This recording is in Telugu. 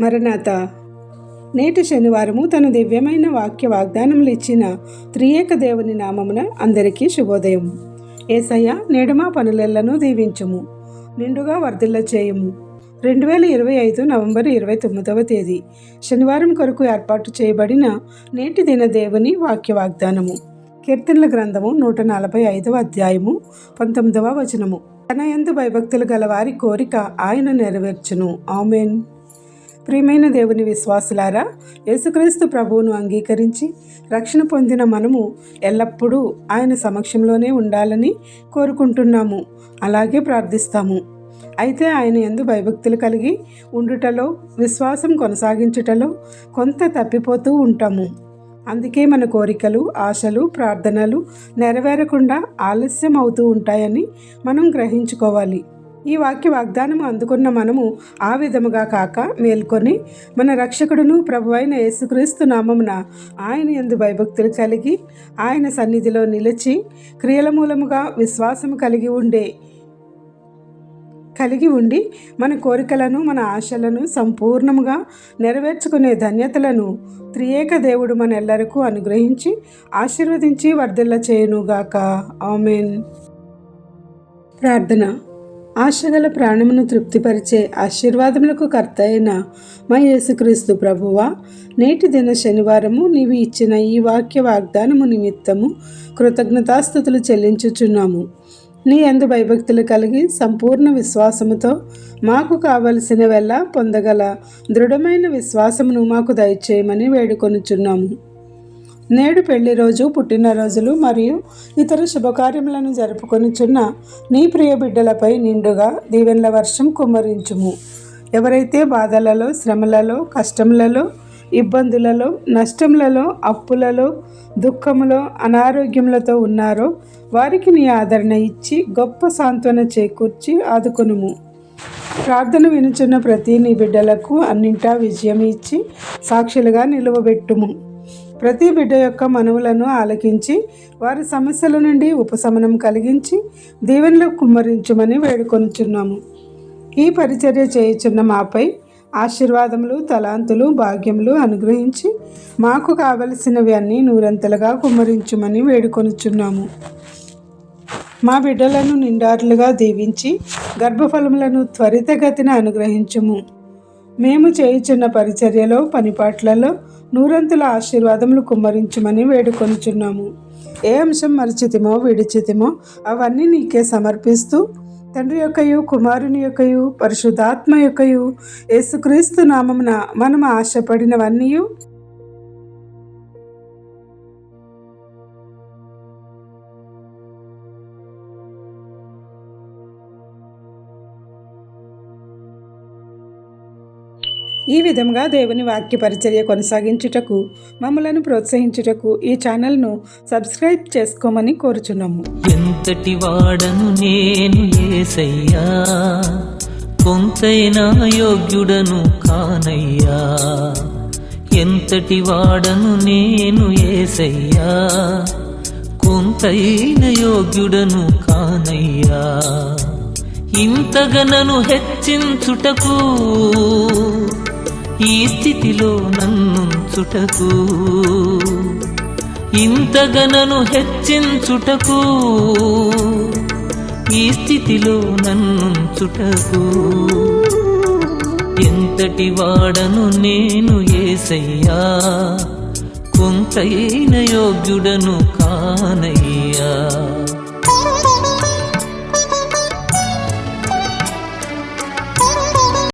మరణాత. నేటి శనివారము తను దివ్యమైన వాక్య వాగ్దానములు ఇచ్చిన త్రియేక దేవుని నామమున అందరికీ శుభోదయం. ఏసయ్య నేడుమా పనులెల్లను దీవించుము నిండుగా వర్ధిల్ల చేయము. రెండు వేల ఇరవై ఐదు నవంబర్ ఇరవై తొమ్మిదవ తేదీ. శనివారం కొరకు ఏర్పాటు చేయబడిన నేటి దిన దేవుని వాక్య వాగ్దానము. కీర్తనల గ్రంథము నూట నలభై ఐదవ అధ్యాయము పంతొమ్మిదవ వచనము. తన ఎందు భయభక్తులు గల వారి కోరిక ఆయన నెరవేర్చును. ఆమెన్. ప్రియమైన దేవుని విశ్వాసులారా యేసుక్రీస్తు ప్రభువును అంగీకరించి రక్షణ పొందిన మనము ఎల్లప్పుడూ ఆయన సమక్షంలోనే ఉండాలని కోరుకుంటున్నాము. అలాగే ప్రార్థిస్తాము. అయితే ఆయన ఎందు భయభక్తులు కలిగి ఉండుటలో విశ్వాసం కొనసాగించుటలో కొంత తప్పిపోతూ ఉంటాము. అందుకే మన కోరికలు ఆశలు ప్రార్థనలు నెరవేరకుండా ఆలస్యం అవుతూ ఉంటాయని మనం గ్రహించుకోవాలి. ఈ వాక్య వాగ్దానం అందుకున్న మనము ఆ విధముగా కాక మేల్కొని మన రక్షకుడును ప్రభువైన యేసుక్రీస్తు నామమున ఆయన ఎందు భయభక్తులు కలిగి ఆయన సన్నిధిలో నిలిచి క్రియల మూలముగా విశ్వాసం కలిగి ఉండే కలిగి ఉండి మన కోరికలను మన ఆశలను సంపూర్ణముగా నెరవేర్చుకునే ధన్యతలను త్రియేక దేవుడు మన ఎల్లరకు అనుగ్రహించి ఆశీర్వదించి వర్ధిల్ల చేయునుగాక ఆమెన్. ప్రార్థన. ఆశగల ప్రాణమును తృప్తిపరిచే ఆశీర్వాదములకు కర్త అయిన మా యేసుక్రీస్తు ప్రభువా నేటి దిన శనివారము నీవు ఇచ్చిన ఈ వాక్య వాగ్దానము నిమిత్తము కృతజ్ఞతాస్థుతులు చెల్లించుచున్నాము. నీ అందు భయభక్తులు కలిగి సంపూర్ణ విశ్వాసముతో మాకు కావలసినవెల్ల పొందగల దృఢమైన విశ్వాసమును మాకు దయచేయమని వేడుకొనుచున్నాము. నేడు పెళ్ళి రోజు పుట్టినరోజులు మరియు ఇతర శుభకార్యములను జరుపుకొనిచున్న నీ ప్రియ బిడ్డలపై నిండుగా దీవెనల వర్షం కుమ్మరించుము. ఎవరైతే బాధలలో శ్రమలలో కష్టములలో ఇబ్బందులలో నష్టములలో అప్పులలో దుఃఖములో అనారోగ్యములతో ఉన్నారో వారికి నీ ఆదరణ ఇచ్చి గొప్ప సాంత్వన చేకూర్చి ఆదుకొనుము. ప్రార్థన వినుచున్న ప్రతి నీ బిడ్డలకు అన్నింటా విజయం ఇచ్చి సాక్షులుగా నిలువబెట్టుము. ప్రతి బిడ్డ యొక్క మనవులను ఆలకించి వారి సమస్యల నుండి ఉపశమనం కలిగించి దీవెనలు కుమ్మరించమని వేడుకొనుచున్నాము. ఈ పరిచర్య చేయుచున్న మాపై ఆశీర్వాదములు తలాంతులు భాగ్యములు అనుగ్రహించి మాకు కావలసినవి అన్నీ నూరంతలుగా కుమ్మరించుమని వేడుకొనుచున్నాము. మా బిడ్డలను నిండారులుగా దీవించి గర్భఫలములను త్వరితగతిన అనుగ్రహించుము. మేము చేయుచున్న పరిచర్యలో పనిపాట్లలో నూరంతుల ఆశీర్వాదములు కుమ్మరించమని వేడుకొనుచున్నాము. ఏ అంశం మరిచితిమో విడిచితిమో అవన్నీ నీకే సమర్పిస్తూ తండ్రి యొక్కయు కుమారుని యొక్కయు పరిశుద్ధాత్మ యొక్కయు యేసుక్రీస్తు నామమున మనం ఆశపడినవన్నీ ఈ విధంగా దేవుని వాక్య పరిచర్య కొనసాగించుటకు మమ్మలను ప్రోత్సహించుటకు ఈ ఛానల్ను సబ్స్క్రైబ్ చేసుకోమని కోరుచున్నాము. ఎంతటి వాడను నేను ఏసయ్యా? కొంతైనా యోగ్యుడను కానయ్యా? ఎంతటి వాడను నేను ఏసయ్యా? కొంతైన యోగ్యుడను కానయ్యా? ఇంతగనను హెచ్చించుటకు ఈ స్థితిలో నన్నుంచుటకు ఇంతగనను హెచ్చించుటకు ఈ స్థితిలో నన్నుంచుటకు. ఎంతటి వాడను నేను ఏసయ్యా కొంతైన యోగ్యుడను కానయ్యా.